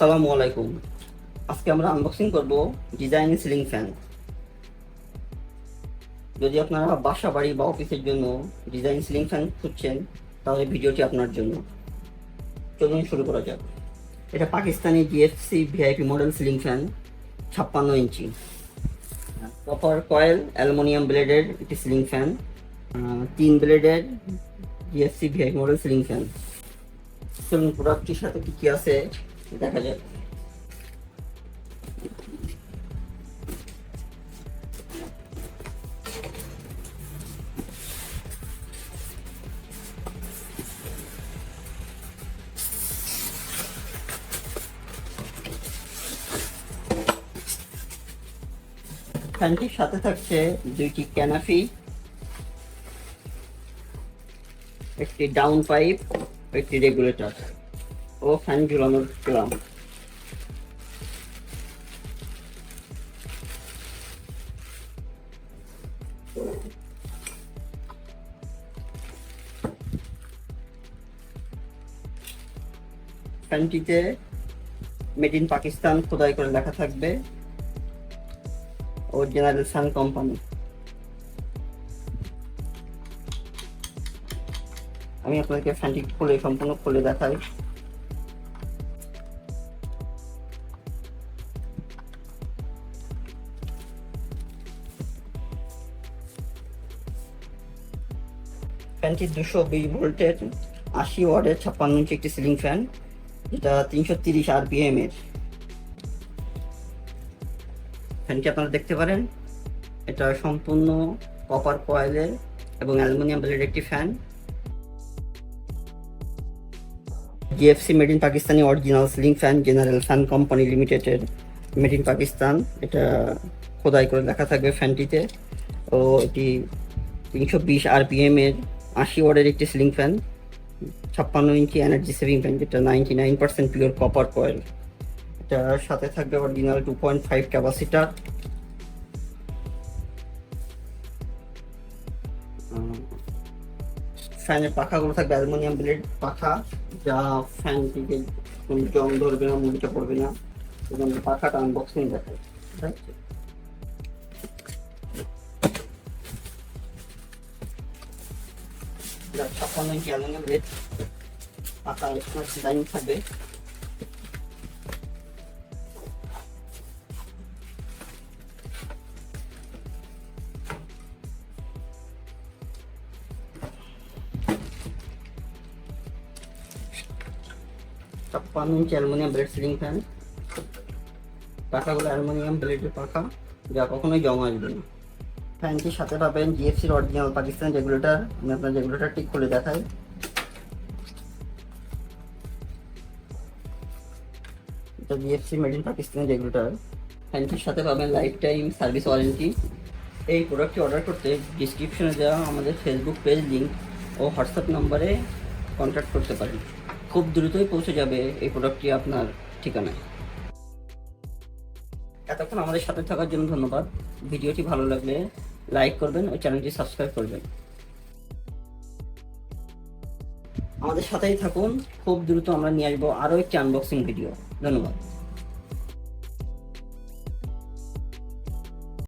আসসালামু আলাইকুম। আজকে আমরা আনবক্সিং করব ডিজাইন সিলিং ফ্যান যদি আপনারা বাসা বাড়ি বা অফিসের জন্য ডিজাইন সিলিং ফ্যান খুঁজছেন, তাহলে ভিডিওটি আপনার জন্য। চলুন শুরু করা যাক। এটা Pakistani GFC VIP model ceiling fan ছাপ্পান্ন ইঞ্চি। কপার কয়েল অ্যালুমিনিয়াম ব্লেডের একটি সিলিং ফ্যান তিন ব্লেডের GFC VIP model ceiling fan চলুন প্রোডাক্টটির সাথে কি কি আছে? দেখা যাক। ফ্যানটির সাথে থাকছে দুইটি ক্যানাফি একটি ডাউন পাইপ একটি রেগুলেটর ও ফ্যান ঝুলানোর ক্লাম ফ্যানটিতে মেড ইন পাকিস্তান খোদাই করে লেখা থাকবে। ও জেনারেল সান কোম্পানি। আমি আপনাদেরকে ফ্যানটি খুলে, সম্পূর্ণ খুলে দেখাই। ফ্যানটি দুশো বিশ ভোল্টের আশি ওয়ার্ডের ছাপ্পান্ন ইঞ্চি একটি সিলিং ফ্যান যেটা তিনশো তিরিশ আর আরপিএম এর। ফ্যানটি আপনারা দেখতে পারেন। এটা সম্পূর্ণ কপার কয়েলের এবং অ্যালুমিনিয়াম ব্লেড একটি fan GFC made in Pakistani original ceiling fan general fan company লিমিটেডের মেড ইন পাকিস্তান এটা খোদাই করে লেখা থাকবে ফ্যানটিতে ও এটি তিনশো বিশ আর আরপিএম এর আশি ওয়ার্ডের একটি সিলিং ফ্যান, ছাপ্পান্ন ইঞ্চি এনার্জি সেভিং ফ্যান যেটা ninety nine percent pure copper coil এটার সাথে থাকবে original two point five capacitor ফ্যানের পাখাগুলো থাকবে অ্যালুমিনিয়াম ব্লেড পাখা, যা ফ্যানটিকে জং ধরবে না মুড়িটা পড়বে না। পাখাটা আনবক্সিং দেখায়। ঠিক আছে? এটা ছাপ্পান্ন ইঞ্চি অ্যালুমিনিয়াম ব্লেড পাখা ডিজাইন থাকবে ছাপ্পান্ন inch aluminium blade ceiling fan পাখাগুলো aluminium ব্লেডের পাখা যা কখনোই জমা আসবে না ফ্যানটির সাথে পাবেন জিএফসির অরিজিনাল পাকিস্তান রেগুলেটর আমি আপনার রেগুলেটরটি খুলে দেখাই। এটা GFC made in Pakistan regulator ফ্যানটির সাথে পাবেন লাইফ টাইম সার্ভিস ওয়ারেন্টি এই প্রোডাক্টটি অর্ডার করতে ডিসক্রিপশনে দেওয়া আমাদের ফেসবুক পেজ লিঙ্ক ও হোয়াটসঅ্যাপ নম্বরে কন্ট্যাক্ট করতে পারেন। খুব দ্রুতই পৌঁছে যাবে এই প্রোডাক্টটি আপনার ঠিকানায়। এতক্ষণ আমাদের সাথে থাকার জন্য ধন্যবাদ। ভিডিওটি ভালো লাগলে লাইক করবেন ও চ্যানেলটি সাবস্ক্রাইব করবেন। আমাদের সাথেই থাকুন, খুব দ্রুত আমরা নিয়ে আসব আরও একটি আনবক্সিং ভিডিও ধন্যবাদ।